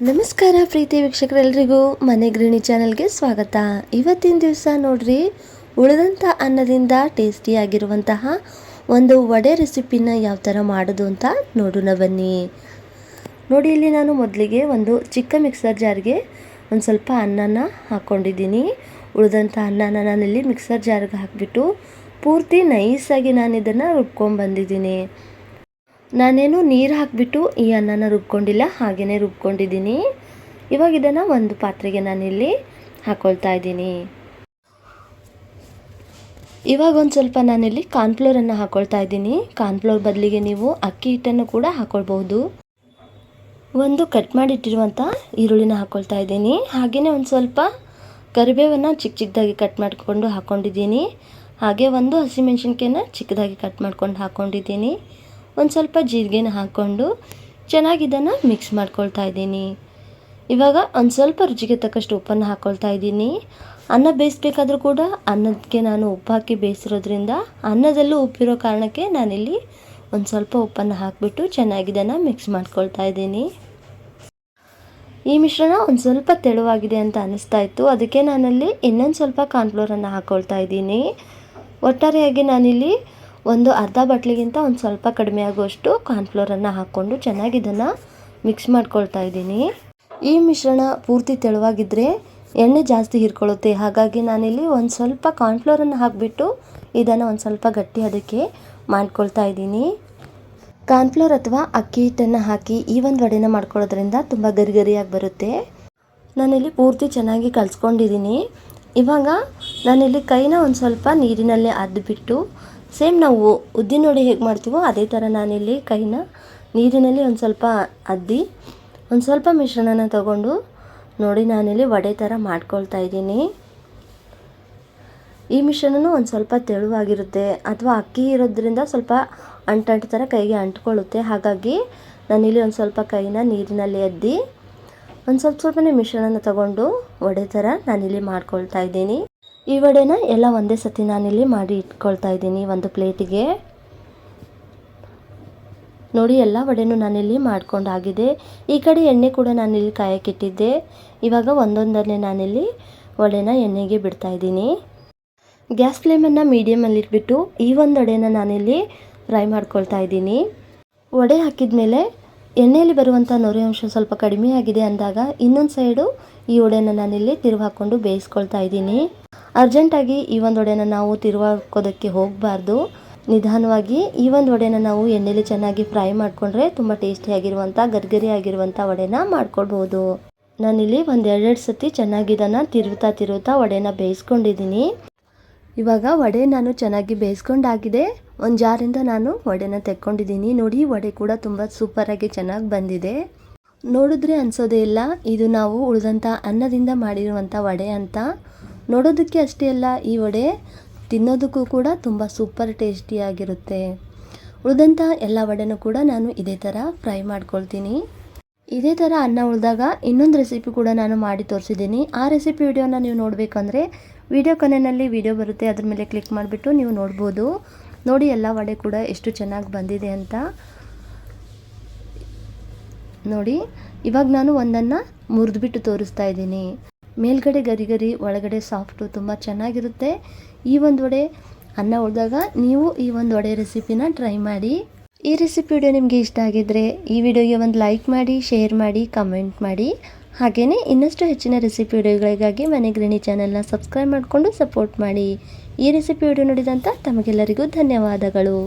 ನಮಸ್ಕಾರ ಪ್ರೀತಿ ವೀಕ್ಷಕರೆಲ್ಲರಿಗೂ ಮನೆ ಗೃಹಿಣಿ ಚಾನಲ್ಗೆ ಸ್ವಾಗತ. ಇವತ್ತಿನ ದಿವಸ ನೋಡ್ರಿ, ಉಳಿದಂಥ ಅನ್ನದಿಂದ ಟೇಸ್ಟಿಯಾಗಿರುವಂತಹ ಒಂದು ವಡೆ ರೆಸಿಪಿನ ಯಾವ ಥರ ಮಾಡೋದು ಅಂತ ನೋಡೋಣ ಬನ್ನಿ. ನೋಡಿ, ಇಲ್ಲಿ ನಾನು ಮೊದಲಿಗೆ ಒಂದು ಚಿಕ್ಕ ಮಿಕ್ಸರ್ ಜಾರ್ಗೆ ಒಂದು ಸ್ವಲ್ಪ ಅನ್ನನ ಹಾಕ್ಕೊಂಡಿದ್ದೀನಿ ಉಳಿದಂಥ ಅನ್ನನ ನಾನಿಲ್ಲಿ ಮಿಕ್ಸರ್ ಜಾರ್ಗೆ ಹಾಕಿಬಿಟ್ಟು ಪೂರ್ತಿ ನೈಸಾಗಿ ನಾನು ಇದನ್ನು ರುಬ್ಕೊಂಡ್ಬಂದಿದ್ದೀನಿ ನಾನೇನು ನೀರು ಹಾಕಿಬಿಟ್ಟು ಈ ಅನ್ನನ ರುಬ್ಕೊಂಡಿಲ್ಲ ಹಾಗೆಯೇ ರುಬ್ಕೊಂಡಿದ್ದೀನಿ. ಇವಾಗ ಇದನ್ನು ಒಂದು ಪಾತ್ರೆಗೆ ನಾನಿಲ್ಲಿ ಹಾಕ್ಕೊಳ್ತಾ ಇದ್ದೀನಿ. ಇವಾಗ ಒಂದು ಸ್ವಲ್ಪ ನಾನಿಲ್ಲಿ ಕಾರ್ನ್ಫ್ಲೋರನ್ನು ಹಾಕ್ಕೊಳ್ತಾ ಇದ್ದೀನಿ. ಕಾರ್ನ್ಫ್ಲೋರ್ ಬದಲಿಗೆ ನೀವು ಅಕ್ಕಿ ಹಿಟ್ಟನ್ನು ಕೂಡ ಹಾಕ್ಕೊಳ್ಬಹುದು ಒಂದು ಕಟ್ ಮಾಡಿಟ್ಟಿರುವಂಥ ಈರುಳ್ಳಿನ ಹಾಕ್ಕೊಳ್ತಾ ಇದ್ದೀನಿ. ಹಾಗೆಯೇ ಒಂದು ಸ್ವಲ್ಪ ಕರಿಬೇವನ್ನು ಚಿಕ್ಕ ಚಿಕ್ಕದಾಗಿ ಕಟ್ ಮಾಡಿಕೊಂಡು ಹಾಕ್ಕೊಂಡಿದ್ದೀನಿ ಹಾಗೆ ಒಂದು ಹಸಿಮೆಣ್ಸಿನ್ಕಾಯನ್ನ ಚಿಕ್ಕದಾಗಿ ಕಟ್ ಮಾಡ್ಕೊಂಡು ಹಾಕ್ಕೊಂಡಿದ್ದೀನಿ ಒಂದು ಸ್ವಲ್ಪ ಜೀರಿಗೆನ ಹಾಕ್ಕೊಂಡು ಚೆನ್ನಾಗಿ ಇದನ್ನು ಮಿಕ್ಸ್ ಮಾಡ್ಕೊಳ್ತಾ ಇದ್ದೀನಿ. ಇವಾಗ ಒಂದು ಸ್ವಲ್ಪ ರುಚಿಗೆ ತಕ್ಕಷ್ಟು ಉಪ್ಪನ್ನು ಹಾಕ್ಕೊಳ್ತಾ ಇದ್ದೀನಿ. ಅನ್ನ ಬೇಯಿಸ್ಬೇಕಾದ್ರೂ ಕೂಡ ಅನ್ನಕ್ಕೆ ನಾನು ಉಪ್ಪು ಹಾಕಿ ಬೇಯಿಸಿರೋದ್ರಿಂದ ಅನ್ನದಲ್ಲೂ ಉಪ್ಪಿರೋ ಕಾರಣಕ್ಕೆ ನಾನಿಲ್ಲಿ ಒಂದು ಸ್ವಲ್ಪ ಉಪ್ಪನ್ನು ಹಾಕಿಬಿಟ್ಟು ಚೆನ್ನಾಗಿ ಇದನ್ನು ಮಿಕ್ಸ್ ಮಾಡ್ಕೊಳ್ತಾ ಇದ್ದೀನಿ. ಈ ಮಿಶ್ರಣ ಒಂದು ಸ್ವಲ್ಪ ತೆಳುವಾಗಿದೆ ಅಂತ ಅನ್ನಿಸ್ತಾ ಇತ್ತು. ಅದಕ್ಕೆ ನಾನಲ್ಲಿ ಇನ್ನೊಂದು ಸ್ವಲ್ಪ ಕಾರ್ನ್ಫ್ಲೋರನ್ನು ಹಾಕ್ಕೊಳ್ತಾ ಇದ್ದೀನಿ. ಒಟ್ಟಾರೆಯಾಗಿ ನಾನಿಲ್ಲಿ ಒಂದು ಅರ್ಧ ಬಟ್ಲಿಗಿಂತ ಒಂದು ಸ್ವಲ್ಪ ಕಡಿಮೆ ಆಗುವಷ್ಟು ಕಾರ್ನ್ಫ್ಲೋರನ್ನು ಹಾಕ್ಕೊಂಡು ಚೆನ್ನಾಗಿ ಇದನ್ನು ಮಿಕ್ಸ್ ಮಾಡ್ಕೊಳ್ತಾ ಇದ್ದೀನಿ. ಈ ಮಿಶ್ರಣ ಪೂರ್ತಿ ತೆಳುವಾಗಿದ್ದರೆ ಎಣ್ಣೆ ಜಾಸ್ತಿ ಹೀರ್ಕೊಳ್ಳುತ್ತೆ. ಹಾಗಾಗಿ ನಾನಿಲ್ಲಿ ಒಂದು ಸ್ವಲ್ಪ ಕಾರ್ನ್ಫ್ಲೋರನ್ನು ಹಾಕಿಬಿಟ್ಟು ಇದನ್ನು ಒಂದು ಸ್ವಲ್ಪ ಗಟ್ಟಿ ಅದಕ್ಕೆ ಮಾಡ್ಕೊಳ್ತಾ ಇದ್ದೀನಿ. ಕಾರ್ನ್ಫ್ಲೋರ್ ಅಥವಾ ಅಕ್ಕಿ ಹಿಟ್ಟನ್ನು ಹಾಕಿ ಈ ಒಂದು ವಡೆನ ಮಾಡ್ಕೊಳ್ಳೋದ್ರಿಂದ ತುಂಬ ಗರಿಗರಿಯಾಗಿ ಬರುತ್ತೆ. ನಾನಿಲ್ಲಿ ಪೂರ್ತಿ ಚೆನ್ನಾಗಿ ಕಲಿಸ್ಕೊಂಡಿದ್ದೀನಿ. ಇವಾಗ ನಾನಿಲ್ಲಿ ಕೈನ ಒಂದು ಸ್ವಲ್ಪ ನೀರಿನಲ್ಲಿ ಅದ್ಬಿಟ್ಟು ಸೇಮ್ ನಾವು ಉದ್ದಿನ ವಡೆ ಹೇಗೆ ಮಾಡ್ತೀವೋ ಅದೇ ಥರ ನಾನಿಲ್ಲಿ ಕೈನ ನೀರಿನಲ್ಲಿ ಒಂದು ಸ್ವಲ್ಪ ಅದ್ದಿ, ಒಂದು ಸ್ವಲ್ಪ ಮಿಶ್ರಣನ ತಗೊಂಡು ನೋಡಿ ನಾನಿಲ್ಲಿ ವಡೆ ಥರ ಮಾಡ್ಕೊಳ್ತಾ ಇದ್ದೀನಿ. ಈ ಮಿಶ್ರಣನೂ ಒಂದು ಸ್ವಲ್ಪ ತೆಳುವಾಗಿರುತ್ತೆ ಅಥವಾ ಅಕ್ಕಿ ಇರೋದ್ರಿಂದ ಸ್ವಲ್ಪ ಅಂಟಂಟು ಥರ ಕೈಗೆ ಅಂಟ್ಕೊಳ್ಳುತ್ತೆ. ಹಾಗಾಗಿ ನಾನಿಲ್ಲಿ ಒಂದು ಸ್ವಲ್ಪ ಕೈನ ನೀರಿನಲ್ಲಿ ಅದ್ದಿ ಒಂದು ಸ್ವಲ್ಪ ಸ್ವಲ್ಪನೇ ಮಿಶ್ರಣನ ತಗೊಂಡು ವಡೆ ಥರ ನಾನಿಲ್ಲಿ ಮಾಡ್ಕೊಳ್ತಾ ಇದ್ದೀನಿ. ಈ ವಡೆನ ಎಲ್ಲ ಒಂದೇ ಸತಿ ನಾನಿಲ್ಲಿ ಮಾಡಿ ಇಟ್ಕೊಳ್ತಾ ಇದ್ದೀನಿ ಒಂದು ಪ್ಲೇಟಿಗೆ. ನೋಡಿ, ಎಲ್ಲ ವಡೆನೂ ನಾನಿಲ್ಲಿ ಮಾಡ್ಕೊಂಡಾಗಿದೆ. ಈ ಕಡೆ ಎಣ್ಣೆ ಕೂಡ ನಾನಿಲ್ಲಿ ಕಾಯಕ್ಕಿಟ್ಟಿದ್ದೆ ಇವಾಗ ಒಂದೊಂದನ್ನೇ ನಾನಿಲ್ಲಿ ವಡೆನ ಎಣ್ಣೆಗೆ ಬಿಡ್ತಾ ಇದ್ದೀನಿ. ಗ್ಯಾಸ್ ಫ್ಲೇಮನ್ನು ಮೀಡಿಯಮಲ್ಲಿ ಇಟ್ಬಿಟ್ಟು ಈ ಒಂದು ವಡೆನ ನಾನಿಲ್ಲಿ ಫ್ರೈ ಮಾಡ್ಕೊಳ್ತಾ ಇದ್ದೀನಿ. ವಡೆ ಹಾಕಿದ ಮೇಲೆ ಎಣ್ಣೆಯಲ್ಲಿ ಬರುವಂಥ ನೊರೆ ಅಂಶ ಸ್ವಲ್ಪ ಕಡಿಮೆ ಆಗಿದೆ ಅಂದಾಗ ಇನ್ನೊಂದು ಸೈಡು ಈ ವಡೆನ ನಾನಿಲ್ಲಿ ತಿರುವು ಹಾಕ್ಕೊಂಡು ಬೇಯಿಸ್ಕೊಳ್ತಾ ಇದ್ದೀನಿ. ಅರ್ಜೆಂಟಾಗಿ ಈ ಒಂದು ವಡೆನ ನಾವು ತಿರುವಾಕೋದಕ್ಕೆ ಹೋಗಬಾರ್ದು. ನಿಧಾನವಾಗಿ ಈ ಒಂದು ವಡೆನ ನಾವು ಎಣ್ಣೆಲಿ ಚೆನ್ನಾಗಿ ಫ್ರೈ ಮಾಡಿಕೊಂಡ್ರೆ ತುಂಬ ಟೇಸ್ಟಿಯಾಗಿರುವಂಥ ಗರ್ಗರಿ ಆಗಿರುವಂಥ ವಡೆನ ಮಾಡ್ಕೊಳ್ಬೋದು ನಾನಿಲ್ಲಿ ಒಂದು ಎರಡೆರಡು ಸತಿ ಚೆನ್ನಾಗಿದ್ದಾನ ತಿರುವುತ್ತಾ ತಿರುವುತ್ತಾ ವಡೆನ ಬೇಯಿಸ್ಕೊಂಡಿದ್ದೀನಿ. ಇವಾಗ ವಡೆ ನಾನು ಚೆನ್ನಾಗಿ ಬೇಯಿಸ್ಕೊಂಡಾಗಿದೆ. ಒಂದು ಜಾರಿಂದ ನಾನು ವಡೆನ ತೆಕ್ಕೊಂಡಿದ್ದೀನಿ. ನೋಡಿ, ವಡೆ ಕೂಡ ತುಂಬ ಸೂಪರಾಗಿ ಚೆನ್ನಾಗಿ ಬಂದಿದೆ. ನೋಡಿದ್ರೆ ಅನ್ಸೋದೇ ಇಲ್ಲ, ಇದು ನಾವು ಉಳಿದಂಥ ಅನ್ನದಿಂದ ಮಾಡಿರುವಂಥ ವಡೆ ಅಂತ. ನೋಡೋದಕ್ಕೆ ಅಷ್ಟೇ ಅಲ್ಲ, ಈ ವಡೆ ತಿನ್ನೋದಕ್ಕೂ ಕೂಡ ತುಂಬ ಸೂಪರ್ ಟೇಸ್ಟಿಯಾಗಿರುತ್ತೆ ಉಳಿದಂತಹ ಎಲ್ಲ ವಡೆನೂ ಕೂಡ ನಾನು ಇದೇ ಥರ ಫ್ರೈ ಮಾಡ್ಕೊಳ್ತೀನಿ. ಇದೇ ಥರ ಅನ್ನ ಉಳಿದಾಗ ಇನ್ನೊಂದು ರೆಸಿಪಿ ಕೂಡ ನಾನು ಮಾಡಿ ತೋರಿಸಿದ್ದೀನಿ. ಆ ರೆಸಿಪಿ ವಿಡಿಯೋನ ನೀವು ನೋಡಬೇಕಂದ್ರೆ ವಿಡಿಯೋ ಕೊನೆಯಲ್ಲಿ ವಿಡಿಯೋ ಬರುತ್ತೆ, ಅದ್ರ ಮೇಲೆ ಕ್ಲಿಕ್ ಮಾಡಿಬಿಟ್ಟು ನೀವು ನೋಡ್ಬೋದು. ನೋಡಿ, ಎಲ್ಲ ವಡೆ ಕೂಡ ಎಷ್ಟು ಚೆನ್ನಾಗಿ ಬಂದಿದೆ ಅಂತ. ನೋಡಿ, ಇವಾಗ ನಾನು ಒಂದನ್ನು ಮುರಿದ್ಬಿಟ್ಟು ತೋರಿಸ್ತಾ ಇದ್ದೀನಿ. ಮೇಲ್ಗಡೆ ಗರಿ ಗರಿ, ಒಳಗಡೆ ಸಾಫ್ಟು ತುಂಬ ಚೆನ್ನಾಗಿರುತ್ತೆ. ಈ ಒಂದು ವಡೆ ಅನ್ನ ಉಳಿದಾಗ ನೀವು ಈ ಒಂದು ವಡೆ ರೆಸಿಪಿನ ಟ್ರೈ ಮಾಡಿ. ಈ ರೆಸಿಪಿ ವಿಡಿಯೋ ನಿಮಗೆ ಇಷ್ಟ ಆಗಿದ್ದರೆ ಈ ವಿಡಿಯೋಗೆ ಒಂದು ಲೈಕ್ ಮಾಡಿ ಶೇರ್ ಮಾಡಿ ಕಮೆಂಟ್ ಮಾಡಿ. ಹಾಗೆಯೇ ಇನ್ನಷ್ಟು ಹೆಚ್ಚಿನ ರೆಸಿಪಿ ವಿಡಿಯೋಗಳಿಗಾಗಿ ಮನೆ ಗೃಹಿಣಿ ಚಾನೆಲ್ನ ಸಬ್ಸ್ಕ್ರೈಬ್ ಮಾಡಿಕೊಂಡು ಸಪೋರ್ಟ್ ಮಾಡಿ. ಈ ರೆಸಿಪಿ ವಿಡಿಯೋ ನೋಡಿದಂಥ ತಮಗೆಲ್ಲರಿಗೂ ಧನ್ಯವಾದಗಳು.